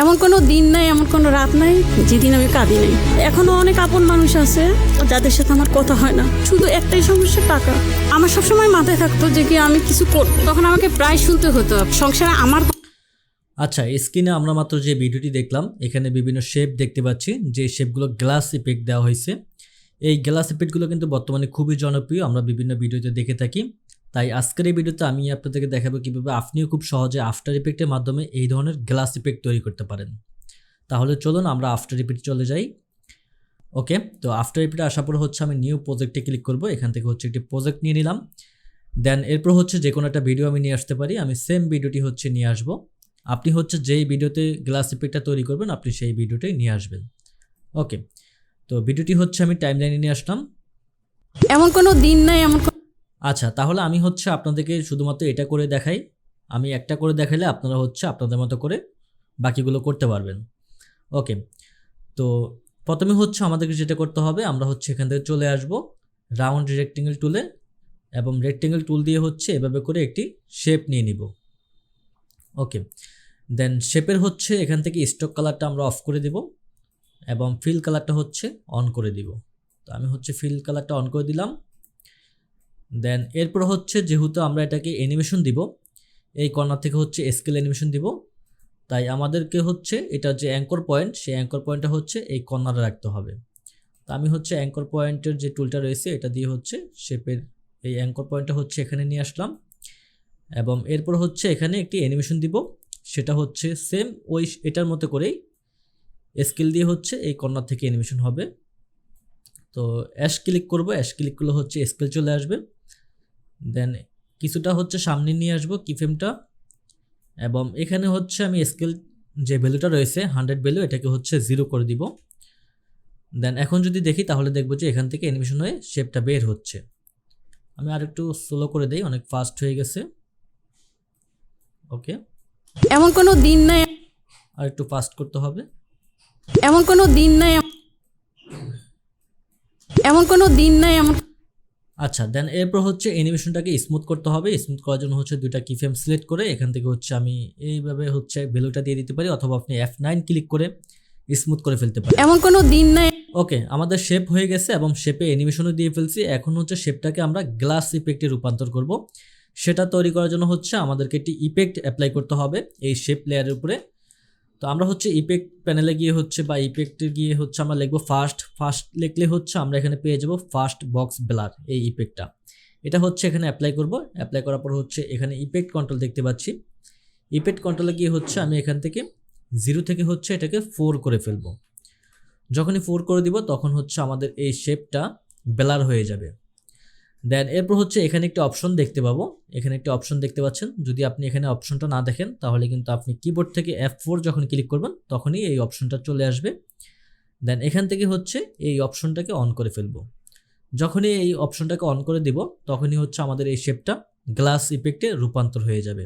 এমন কোনো দিন নাই, এমন কোনো রাত নাই যেদিন আমি কাঁদি নাই। এখনও অনেক আপন মানুষ আছে যাদের সাথে আমার কথা হয় না। শুধু একটাই সমস্যা, টাকা। আমার সবসময় মাথায় থাকতো যে কি আমি কিছু করব তখন আমাকে প্রায় শুনতে হতো, সংসারে আমার আচ্ছা স্ক্রিনে আমরা মাত্র যে ভিডিওটি দেখলাম, এখানে বিভিন্ন শেপ দেখতে পাচ্ছি, যে শেপগুলো গ্লাস ইফেক্ট দেওয়া হয়েছে। এই গ্লাস ইফেক্টগুলো কিন্তু বর্তমানে খুবই জনপ্রিয়, আমরা বিভিন্ন ভিডিওতে দেখে থাকি। তাই আজকের এই ভিডিওতে আমি আপনাদেরকে দেখাবো কীভাবে আপনিও খুব সহজে আফটার ইফেক্টের মাধ্যমে এই ধরনের গ্লাস ইফেক্ট তৈরি করতে পারেন। তাহলে চলুন আমরা আফটার ইফেক্ট চলে যাই। ওকে তো আফটার ইফেক্টে আসার পর হচ্ছে আমি নিউ প্রজেক্টে ক্লিক করব। এখান থেকে হচ্ছে একটি প্রজেক্ট নিয়ে নিলাম। দেন এরপর হচ্ছে যে কোনো একটা ভিডিও আমি নিয়ে আসতে পারি। আমি সেম ভিডিওটি হচ্ছে নিয়ে আসব। আপনি হচ্ছে যেই ভিডিওতে গ্লাস ইফেক্টটা তৈরি করবেন, আপনি সেই ভিডিওটাই নিয়ে আসবেন। ওকে তো ভিডিওটি হচ্ছে আমি টাইম লাইনে নিয়ে আসলাম। এমন কোনো দিন নাই, এমন আচ্ছা তাহলে আমি হচ্ছে আপনাদেরকে শুধুমাত্র এটা করে দেখাই। আমি একটা করে দেখাইলে আপনারা হচ্ছে আপনাদের মতো করে বাকিগুলো করতে পারবেন। ওকে, তো প্রথমে হচ্ছে আমাদেরকে যেটা করতে হবে, আমরা হচ্ছে এখান থেকে চলে আসব রাউন্ড রেক্টেঙ্গেল টুলে এবং রেক্টেঙ্গেল টুল দিয়ে হচ্ছে এভাবে করে একটি শেপ নিয়ে নিব। ওকে, দেন শেপের হচ্ছে এখান থেকে স্টক কালারটা আমরা অফ করে দিব এবং ফিল কালারটা হচ্ছে অন করে দিব। তো আমি হচ্ছে ফিল কালারটা অন করে দিলাম। দেন এরপর হচ্ছে যেহেতু আমরা এটাকে অ্যানিমেশন দিব, এই কর্নার থেকে হচ্ছে স্কেল অ্যানিমেশন দিব, তাই আমাদেরকে হচ্ছে এটা যে অ্যাঙ্কর পয়েন্ট সেই অ্যাঙ্কর পয়েন্টটা হচ্ছে এই কর্নারে রাখতে হবে। তো আমি হচ্ছে অ্যাঙ্কর পয়েন্টের যে টুলটা রয়েছে, এটা দিয়ে হচ্ছে শেপের এই অ্যাঙ্কর পয়েন্টটা হচ্ছে এখানে নিয়ে আসলাম। এবং এরপর হচ্ছে এখানে একটি অ্যানিমেশন দিব, সেটা হচ্ছে সেম ওই এটার মতো করেই স্কেল দিয়ে হচ্ছে এই কর্নার থেকে অ্যানিমেশন হবে। তো অ্যাশ ক্লিক করব অ্যাশ ক্লিক করলে হচ্ছে স্কেল চলে আসবে। দেন কিছুটা হচ্ছে সামনে নিয়ে আসব কিফ্রেমটা এবং এখানে হচ্ছে আমি স্কেল যে ভ্যালুটা রয়েছে হান্ড্রেড ভ্যালু এটাকে হচ্ছে জিরো করে দিব। দেন এখন যদি দেখি তাহলে দেখব যে এখান থেকে অ্যানিমেশন হয়ে শেপটা বের হচ্ছে। আমি আর একটু স্লো করে দেই অনেক ফাস্ট হয়ে গেছে। ওকে এমন কোনো দিন নাই। আর একটু ফাস্ট করতে হবে। এমন কোনো দিন নাই। এমন কোনো দিন নাই এমন আচ্ছা দেন এরপর হচ্ছে অ্যানিমেশনটাকে স্মুথ করতে হবে। স্মুথ করার জন্য হচ্ছে দুইটা কিফ্রেম সিলেক্ট করে এখান থেকে হচ্ছে আমি এইভাবে হচ্ছে ভ্যালুটা দিয়ে দিতে পারি অথবা আপনি এফ নাইন ক্লিক করে স্মুথ করে ফেলতে পারেন। এমন কোনো দিন নাই। ওকে আমাদের শেপ হয়ে গেছে এবং শেপে অ্যানিমেশনও দিয়ে ফেলছি। এখন হচ্ছে শেপটাকে আমরা গ্লাস ইফেক্টে রূপান্তর করব। সেটা তৈরি করার জন্য হচ্ছে আমাদেরকে একটি ইফেক্ট অ্যাপ্লাই করতে হবে। এই শেপ লেয়ারের উপরে। তো আমরা হচ্ছে ইফেক্ট প্যানেলে গিয়ে হচ্ছে বা ইফেক্টে গিয়ে হচ্ছে আমরা লিখব ফার্স্ট ফার্স্ট লিখলে হচ্ছে আমরা এখানে পেয়ে যাব ফার্স্ট বক্স ব্লার এই ইফেক্টটা এটা হচ্ছে এখানে অ্যাপ্লাই করব। অ্যাপ্লাই করার পর হচ্ছে এখানে ইফেক্ট কন্ট্রোল দেখতে পাচ্ছি। ইফেক্ট কন্ট্রোলে গিয়ে হচ্ছে আমি এখান থেকে জিরো থেকে হচ্ছে এটাকে ফোর করে ফেলব। যখনই ফোর করে দিব তখন হচ্ছে আমাদের এই শেপটা ব্লার হয়ে যাবে। দেন এরপর হচ্ছে এখানে একটি অপশন দেখতে পাবো। এখানে একটি অপশন দেখতে পাচ্ছেন। যদি আপনি এখানে অপশনটা না দেখেন, তাহলে কিন্তু আপনি কিবোর্ড থেকে এফ ফোর যখন ক্লিক করবেন, তখনই এই অপশনটা চলে আসবে। দেন এখান থেকে হচ্ছে এই অপশনটাকে অন করে ফেলব। যখনই এই অপশনটাকে অন করে দিব, তখনই হচ্ছে আমাদের এই শেপটা গ্লাস ইফেক্টে রূপান্তর হয়ে যাবে।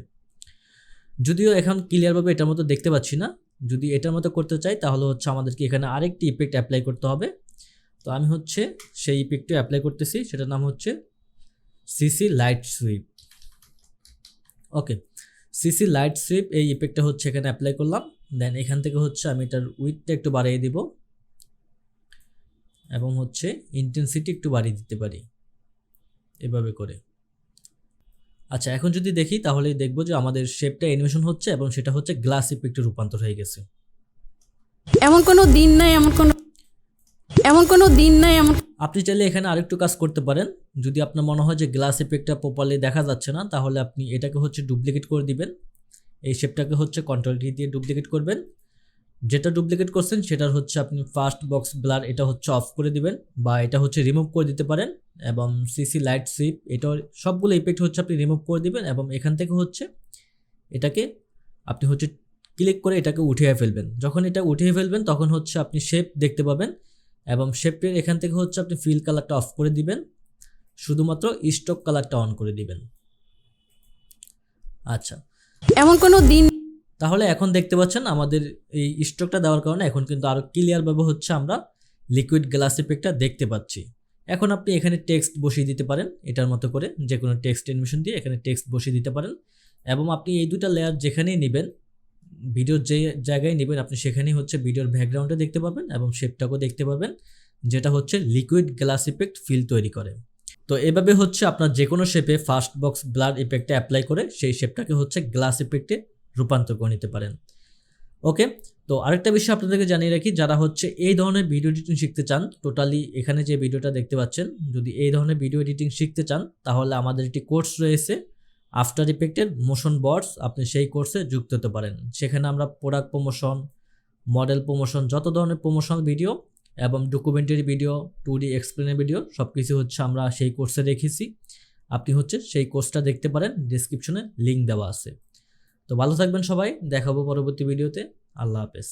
যদিও এখন ক্লিয়ারভাবে এটার মতো দেখতে পাচ্ছি না। যদি এটার মতো করতে চাই, তাহলে হচ্ছে আমাদেরকে এখানে আরেকটি ইফেক্ট অ্যাপ্লাই করতে হবে। তো আমি হচ্ছে সেই ইফেক্টটা অ্যাপ্লাই করতেছি, সেটার নাম হচ্ছে CC light sweep okay CC light sweep এই ইফেক্টটা হচ্ছে এখানে অ্যাপ্লাই করলাম দেন এখান থেকে হচ্ছে আমি এটার উইথটা একটু বাড়িয়ে দিব, এবং হচ্ছে ইন্টেন্সিটি একটু বাড়িয়ে দিতে পারি, এভাবে করে। আচ্ছা এখন যদি দেখি তাহলে দেখব যে আমাদের শেপটা অ্যানিমেশন হচ্ছে এবং সেটা হচ্ছে গ্লাস ইফেক্টে রূপান্তর হয়ে গেছে। এমন কোনো দিন নাই, এমন কোনো এমন কোনো দিন নাই, এমন আপনি চাইলে এখানে আরেকটু কাজ করতে পারেন। যদি আপনার মনে হয় যে গ্লাস ইফেক্টটা প্রপারলি দেখা যাচ্ছে না, তাহলে আপনি এটাকে হচ্ছে ডুপ্লিকেট করে দিবেন। এই শেপটাকে হচ্ছে কন্ট্রোল টি দিয়ে ডুপ্লিকেট করবেন। যেটা ডুপ্লিকেট করছেন, সেটার হচ্ছে আপনি ফার্স্ট বক্স ব্লার এটা হচ্ছে অফ করে দিবেন বা এটা হচ্ছে রিমুভ করে দিতে পারেন এবং সিসি লাইট সুইপ এটা সবগুলো ইফেক্ট হচ্ছে আপনি রিমুভ করে দিবেন এবং এখান থেকে হচ্ছে এটাকে আপনি হচ্ছে ক্লিক করে এটাকে উঠিয়ে ফেলবেন। যখন এটা উঠিয়ে ফেলবেন, তখন হচ্ছে আপনি শেপ দেখতে পাবেন। এবং শেপের এখান থেকে হচ্ছে আপনি ফিল কালারটা অফ করে দিবেন। শুধুমাত্র স্টক কালারটা অন করে দিবেন। আচ্ছা। এমন কোনো দিন তাহলে এখন দেখতে পাচ্ছেন আমাদের এই স্টকটা দেওয়ার কারণে এখন কিন্তু আরও ক্লিয়ারভাবে হচ্ছে আমরা লিকুইড গ্লাস ইফেক্টটা দেখতে পাচ্ছি। এখন আপনি এখানে টেক্সট বসিয়ে দিতে পারেন এটার মতো করে। যে কোনো টেক্সট অ্যানিমেশন দিয়ে এখানে টেক্সট বসিয়ে দিতে পারেন। এবং আপনি এই দুটা লেয়ার যেখানেই নেবেন ভিডিওর যে জায়গায় নেবেন, আপনি সেখানেই হচ্ছে ভিডিওর ব্যাকগ্রাউন্ডে দেখতে পাবেন এবং শেপটাকেও দেখতে পাবেন, যেটা হচ্ছে লিকুইড গ্লাস ইফেক্ট ফিল তৈরি করে। তো এভাবে হচ্ছে আপনার যে কোনো শেপে ফার্স্ট বক্স ব্লার ইফেক্টে অ্যাপ্লাই করে সেই শেপটাকে হচ্ছে গ্লাস ইফেক্টে রূপান্তর করে নিতে পারেন। ওকে? তো আরেকটা বিষয় আপনাদেরকে জানিয়ে রাখি, যারা হচ্ছে এই ধরনের ভিডিও এডিটিং শিখতে চান টোটালি এখানে যে ভিডিওটা দেখতে পাচ্ছেন, যদি এই ধরনের ভিডিও এডিটিং শিখতে চান, তাহলে আমাদের একটি কোর্স রয়েছে আফটার ইফেক্টের মোশন বর্ডস আপনি সেই কোর্সে যুক্ত হতে পারেন। সেখানে আমরা প্রোডাক্ট প্রমোশন মডেল প্রমোশন যত ধরনের প্রমোশন ভিডিও এবং ডকুমেন্টারি ভিডিও টু ডি এক্সপ্লেনের ভিডিও সব কিছু হচ্ছে আমরা সেই কোর্সে রেখেছি। আপনি হচ্ছে সেই কোর্সটা দেখতে পারেন ডিসক্রিপশনে লিঙ্ক দেওয়া আছে। তো ভালো থাকবেন সবাই, দেখাবো পরবর্তী ভিডিওতে আল্লাহ হাফেজ।